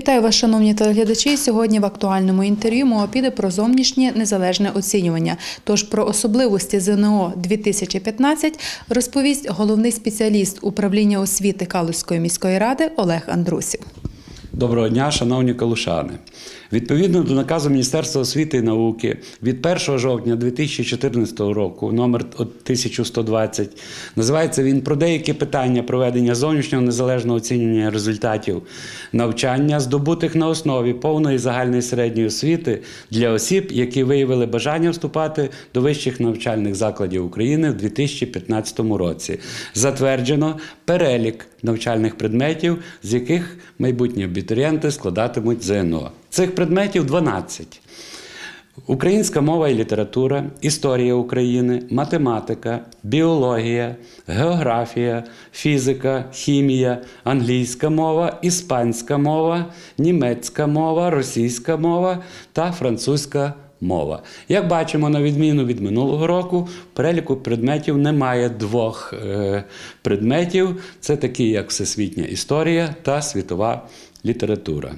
Вітаю вас, шановні телеглядачі. Сьогодні в актуальному інтерв'ю мова піде про зовнішнє незалежне оцінювання. Тож про особливості ЗНО 2015 розповість головний спеціаліст управління освіти Калузької міської ради Олег Андрусів. Доброго дня, шановні калушани. Відповідно до наказу Міністерства освіти і науки від 1 жовтня 2014 року, номер 1120, називається він про деякі питання проведення зовнішнього незалежного оцінювання результатів навчання, здобутих на основі повної загальної середньої освіти для осіб, які виявили бажання вступати до вищих навчальних закладів України в 2015 році. Затверджено перелік навчальних предметів, з яких майбутні абітурієнти складатимуть ЗНО. Цих предметів 12. Українська мова і література, історія України, математика, біологія, географія, фізика, хімія, англійська мова, іспанська мова, німецька мова, російська мова та французька мова. Як бачимо, на відміну від минулого року, в переліку предметів немає двох е, предметів: це такі, як всесвітня історія та світова література.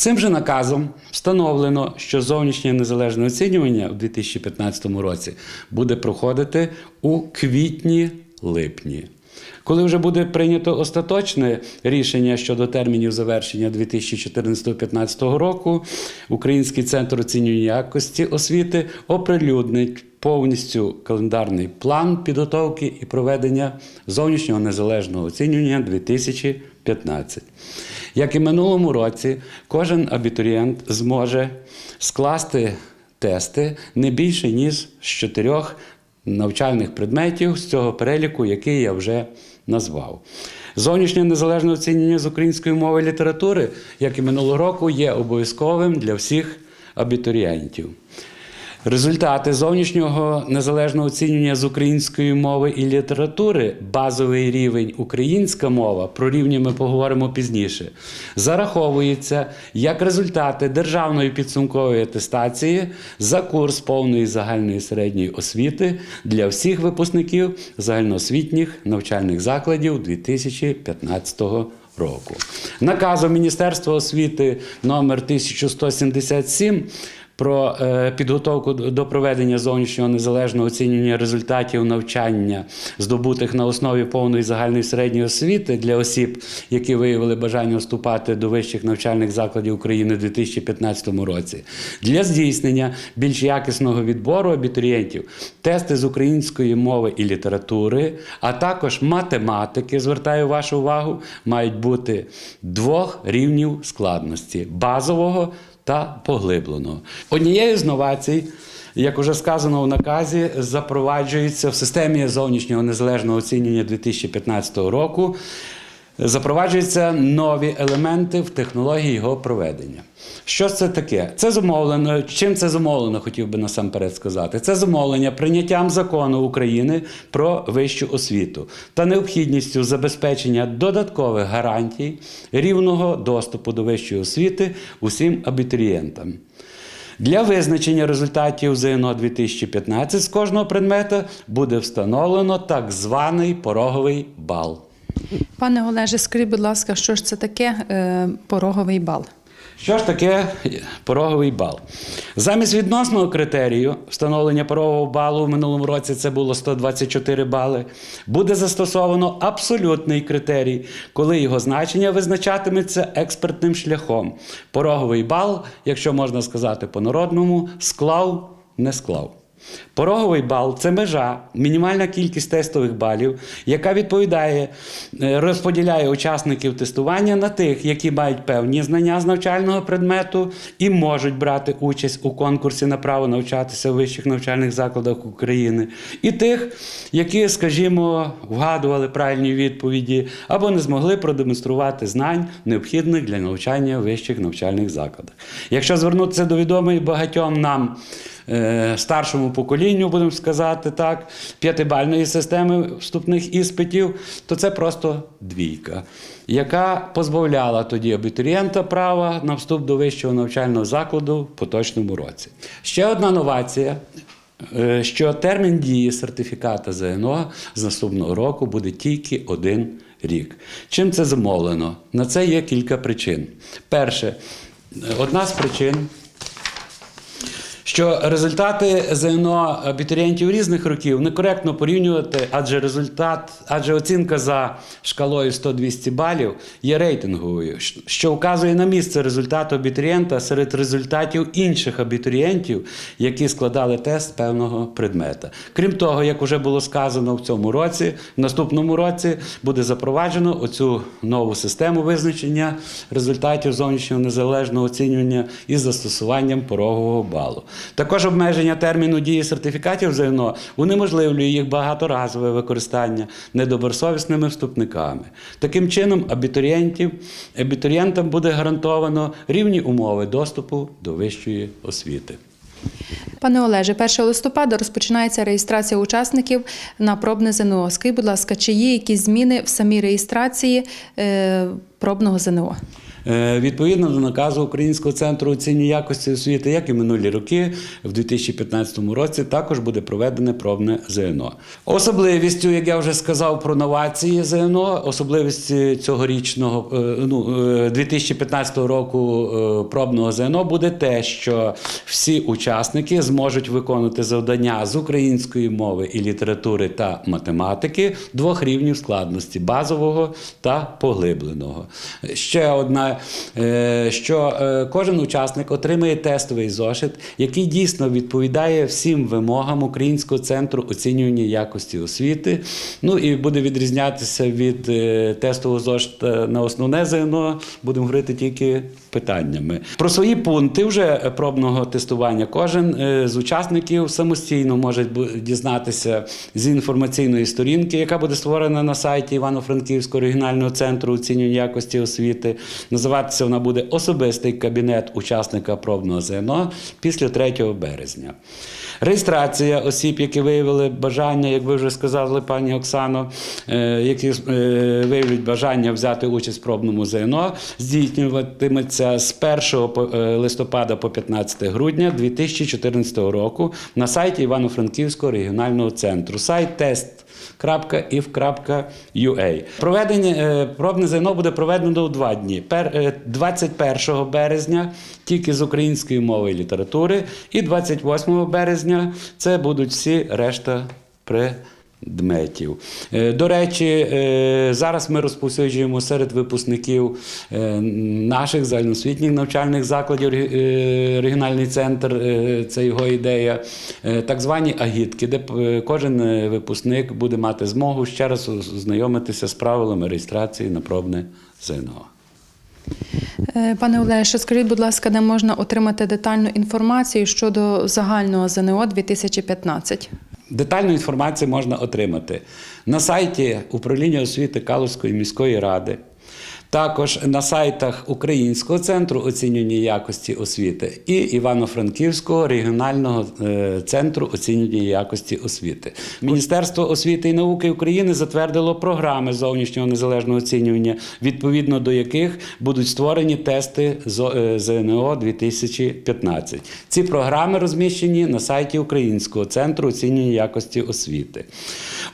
Цим же наказом встановлено, що зовнішнє незалежне оцінювання у 2015 році буде проходити у квітні-липні. Коли вже буде прийнято остаточне рішення щодо термінів завершення 2014-2015 року, Український центр оцінювання якості освіти оприлюднить повністю календарний план підготовки і проведення зовнішнього незалежного оцінювання 2015. Як і минулому році, кожен абітурієнт зможе скласти тести не більше ніж з чотирьох навчальних предметів з цього переліку, який я вже назвав. Зовнішнє незалежне оцінювання з української мови і літератури, як і минулого року, є обов'язковим для всіх абітурієнтів. Результати зовнішнього незалежного оцінювання з української мови і літератури, базовий рівень українська мова, про рівні ми поговоримо пізніше, зараховується як результати державної підсумкової атестації за курс повної загальної середньої освіти для всіх випускників загальноосвітніх навчальних закладів 2015 року. Наказом Міністерства освіти номер 1177 про е, підготовку до проведення зовнішнього незалежного оцінювання результатів навчання, здобутих на основі повної загальної середньої освіти для осіб, які виявили бажання вступати до вищих навчальних закладів України у 2015 році, для здійснення більш якісного відбору абітурієнтів, тести з української мови і літератури, а також математики, звертаю вашу увагу, мають бути двох рівнів складності базового та поглибленого. Однією з новацій, як уже сказано в наказі, запроваджується в системі зовнішнього незалежного оцінювання 2015 року. Запроваджуються нові елементи в технології його проведення. Що це таке? Це зумовлено. Чим це зумовлено, хотів би насамперед сказати. Це зумовлення прийняттям закону України про вищу освіту та необхідністю забезпечення додаткових гарантій рівного доступу до вищої освіти усім абітурієнтам. Для визначення результатів ЗНО 2015 з кожного предмета буде встановлено так званий пороговий бал. Пане Олеже, скажіть, будь ласка, що ж це таке е, пороговий бал? Що ж таке пороговий бал? Замість відносного критерію встановлення порогового балу в минулому році це було 124 бали. Буде застосовано абсолютний критерій, коли його значення визначатиметься експертним шляхом. Пороговий бал, якщо можна сказати по-народному, склав, не склав. Пороговий бал це межа, мінімальна кількість тестових балів, яка відповідає, е, розподіляє учасників тестування на тих, які мають певні знання з навчального предмету і можуть брати участь у конкурсі на право навчатися в вищих навчальних закладах України, і тих, які, скажімо, вгадували правильні відповіді або не змогли продемонструвати знань, необхідних для навчання в вищих навчальних закладах. Якщо звернутися до відомої багатьом нам старшому поколінню, будемо сказати так, п'ятибальної системи вступних іспитів, то це просто двійка, яка позбавляла тоді абітурієнта права на вступ до вищого навчального закладу в поточному році. Ще одна новація. е, Що термін дії сертифіката ЗНО з наступного року буде тільки один рік. Чим це зумовлено? На це є кілька причин. Перше, одна з причин що результати ЗНО абітурієнтів різних років некоректно порівнювати, адже результат, адже оцінка за шкалою 100-200 балів є рейтинговою, що вказує на місце результату абітурієнта серед результатів інших абітурієнтів, які складали тест певного предмета. Крім того, як вже було сказано в цьому році, в наступному році буде запроваджено оцю нову систему визначення результатів зовнішнього незалежного оцінювання із застосуванням порогового балу. Також обмеження терміну дії сертифікатів ЗНО унеможливлює їх багаторазове використання недобросовісними вступниками. Таким чином, абітурієнтів, абітурієнтам буде гарантовано рівні умови доступу до вищої освіти. Пане Олеже, 1 листопада розпочинається реєстрація учасників на пробне ЗНО. Скажіть, будь ласка, чи є якісь зміни в самій реєстрації е, пробного ЗНО? Е, Відповідно до наказу Українського центру оцінювання якості освіти, як і минулі роки, в 2015 році також буде проведене пробне ЗНО. Особливістю, як я вже сказав, про новації ЗНО, особливістю цьогорічного е, ну, е, 2015 року е, пробного ЗНО буде те, що всі учасники зможуть виконувати завдання з української мови і літератури та математики двох рівнів складності базового та поглибленого. Ще одна, що е, кожен учасник отримає тестовий зошит, який дійсно відповідає всім вимогам Українського центру оцінювання якості освіти. Ну і буде відрізнятися від е, тестового зошита на основне ЗНО, будемо говорити тільки питаннями. Про свої пункти вже пробного тестування кожен е, з учасників самостійно може дізнатися з інформаційної сторінки, яка буде створена на сайті Івано-Франківського регіонального центру оцінювання якості освіти. Називатися вона буде особистий кабінет учасника пробного ЗНО після 3 березня. Реєстрація осіб, які виявили бажання, як ви вже сказали, пані Оксано, е, які е, виявлять бажання взяти участь в пробному ЗНО, здійснюватиметься з 1 е, листопада по 15 грудня 2014 року на сайті Івано-Франківського регіонального центру. Сайт тест. .if.ua. Проведення е, пробне ЗНО буде проведено у два дні. Пер, е, 21 березня тільки з української мови і літератури, і 28 березня це будуть всі решта предметів. Е, До речі, е, зараз ми розповсюджуємо серед випускників е, наших загальноосвітніх навчальних закладів регіональний центр, це його ідея, так звані агітки, де кожен випускник буде мати змогу ще раз ознайомитися з правилами реєстрації на пробне ЗНО. Пане Олеже, скажіть, будь ласка, де можна отримати детальну інформацію щодо загального ЗНО 2015? Детальну інформацію можна отримати на сайті управління освіти Калузької міської ради, також на сайтах Українського центру оцінювання якості освіти і Івано-Франківського регіонального е, центру оцінювання якості освіти. Міністерство освіти і науки України затвердило програми зовнішнього незалежного оцінювання, відповідно до яких будуть створені тести е, ЗНО 2015. Ці програми розміщені на сайті Українського центру оцінювання якості освіти.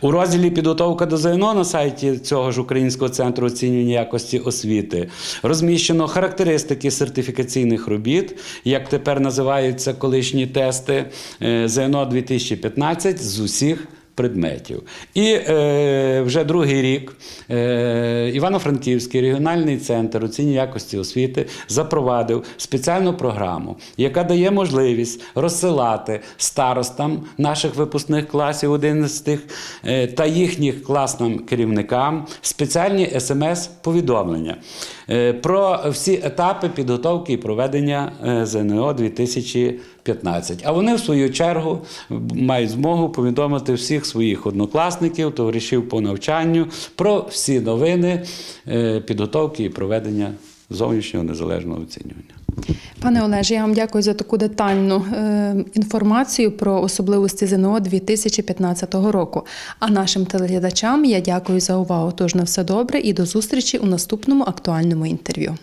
У розділі Підготовка до ЗНО на сайті цього ж Українського центру оцінювання якості освіти. Розміщено характеристики сертифікаційних робіт, як тепер називаються колишні тести е, ЗНО 2015 з усіх предметів. І е, вже другий рік е, Івано-Франківський регіональний центр оцінює якості освіти запровадив спеціальну програму, яка дає можливість розсилати старостам наших випускних класів 11 е, та їхніх класним керівникам спеціальні смс-повідомлення е, про всі етапи підготовки і проведення е, ЗНО 2020. 15. А вони в свою чергу мають змогу повідомити всіх своїх однокласників, товаришів по навчанню про всі новини е, підготовки і проведення зовнішнього незалежного оцінювання. Пане Олеже, я вам дякую за таку детальну е, інформацію про особливості ЗНО 2015 року. А нашим телеглядачам я дякую за увагу. Тож на все добре і до зустрічі у наступному актуальному інтерв'ю.